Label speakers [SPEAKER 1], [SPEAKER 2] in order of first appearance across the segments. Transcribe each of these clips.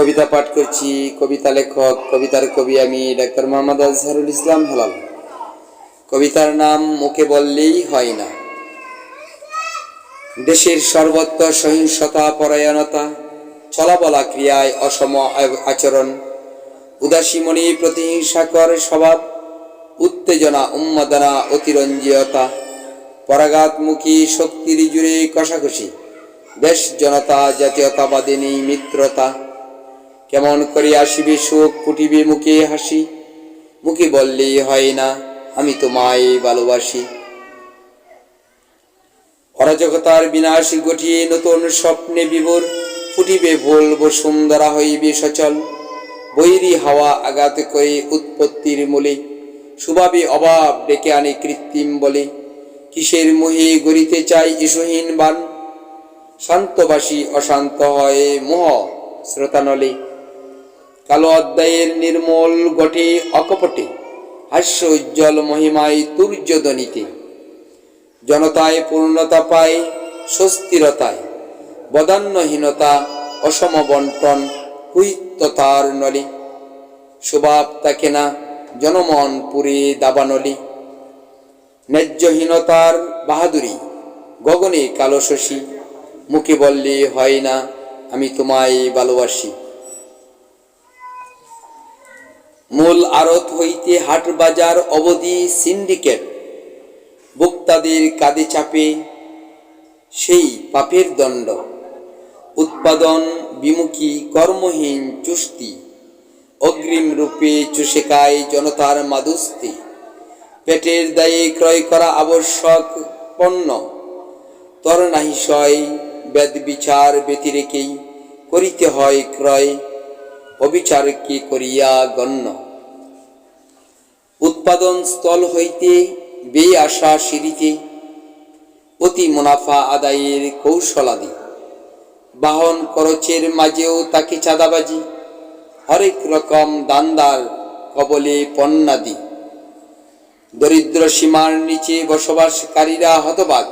[SPEAKER 1] কবিতা পাঠ করছি, কবিতা লেখক, কবিতার কবি আমি, ডাক্তার মোহাম্মদ আজহারুল ইসলাম হেলাল। কবিতার নাম মুখে বললেই হয় না। দেশের সর্বত্র সহিংসতা, পরায়ণতা, চলাবলা ক্রিয়ায় অসম আচরণ উদাসীমণি প্রতিহিংসাকর স্বভাব, উত্তেজনা, উন্মাদনা, অতিরঞ্জিয়তা পরাঘাতমুখী শক্তির জুড়ে কষাকষি, দেশ জনতা জাতীয়তাবাদিনী মিত্রতা কেমন করে আসিবে সুখ, ফুটিবে মুখে হাসি? মুখে বললেই হয় না, আমি তোমায় ভালোবাসি। অরাজকতার বিনাশ ঘটিয়ে নতুন স্বপ্নে বিভোর, ফুটিবে ভুল বসুন্ধরা হইবে সচল। বৈরী হাওয়া আঘাত করে উৎপত্তির মূলে, সুভাবে অভাব ডেকে আনে কৃত্রিম বলে। কিসের মোহে গড়িতে চাই ইসহীন বান? শান্তবাসী অশান্ত হয় মোহ শ্রোতানলে। কালো অধ্যায়ের নির্মল গটে অকপটে, হাস্য উজ্জ্বল মহিমায় তুর্যদনিতে জনতায় পূর্ণতা পায়, স্বস্তিরতায় বদান্যহীনতা অসম বন্টন কুইত্ততার নলি। স্বভাব তাকে না, জনমন পুরে দাবানলি ন্যায্যহীনতার বাহাদুরি, গগনে কালো শশী, মুখে বললে হয় না, আমি তোমায় ভালোবাসি। মূল আড়ত হইতে হাট বাজার অবধি সিন্ডিকেট। ভোক্তাদের কাঁধে চাপে সেই পাপের দণ্ড। উৎপাদন বিমুখী কর্মহীন চুস্তি। অগ্রিম রূপে চুষে জনতার মাদুস্তি। পেটের দায়ে ক্রয় করা আবশ্যক পণ্য। তর নাহি সয় বেদ বিচার ব্যতিরেকেই করিতে হয় ক্রয়। অবিচারকে করিয়া গণ্য? উৎপাদন স্থল হইতে বেয়ে আসা সিঁড়িতে অতি মুনাফা আদায়ের কৌশলাদি। বাহন খরচের মাঝেও তাকে চাঁদাবাজি, হরেক রকম দান্দার কবলে পণ্যাদি। দরিদ্র সীমার নিচে বসবাসকারীরা হতবাক।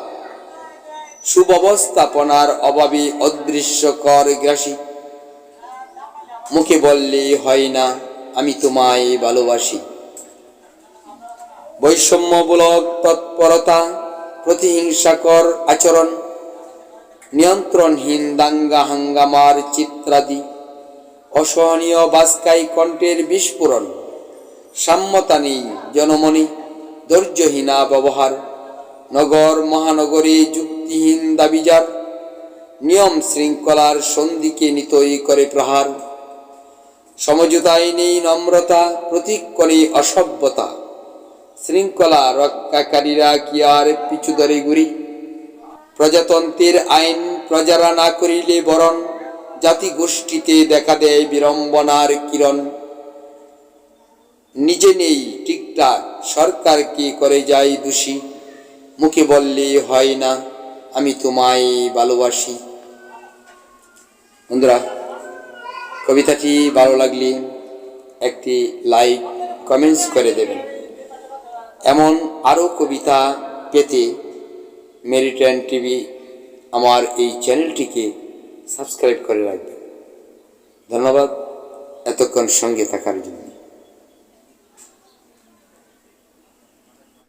[SPEAKER 1] সুব্যবস্থাপনার অভাবে অদৃশ্যকর গ্রাসী মুখে বললে হয় না, আমি তোমায় ভালোবাসি। বৈষম্যমূলক তৎপরতা, প্রতিহিংসাকর আচরণ, নিয়ন্ত্রণহীন দাঙ্গা হাঙ্গামার চিত্রাদি, অসহনীয় বাস্কাই কণ্ঠের বিস্ফোরণ, সাম্যতা নেই জনমনি, ধৈর্যহীনা ব্যবহার, নগর মহানগরে যুক্তিহীন দাবিজার, নিয়ম শৃঙ্খলার সন্ধিকে নিতই করে প্রহার। সমঝোতায় নেই নম্রতা প্রতীক অসভ্যতা। শৃঙ্খলা রক্ষাকারীরা কি আর পিছু ধরে ঘুরি প্রজাতন্ত্রের আইন প্রজারা না করিলে বরণ জাতি গোষ্ঠীতে দেখা দেয় বিড়ম্বনার কিরণ। নিজে নেই ঠিকঠাক, সরকার কি করে যায় দোষী? মুখে বললে হয় না, আমি তোমায় ভালোবাসি। বন্ধুরা কবিতাটি ভালো লাগলে একটি লাইক, কমেন্টস করে দেবেন। এমন আরও কবিতা পেতে মেরিটাইন টিভি আমার এই চ্যানেলটিকে সাবস্ক্রাইব করে রাখবেন। ধন্যবাদ এতক্ষণ সঙ্গে থাকার জন্য।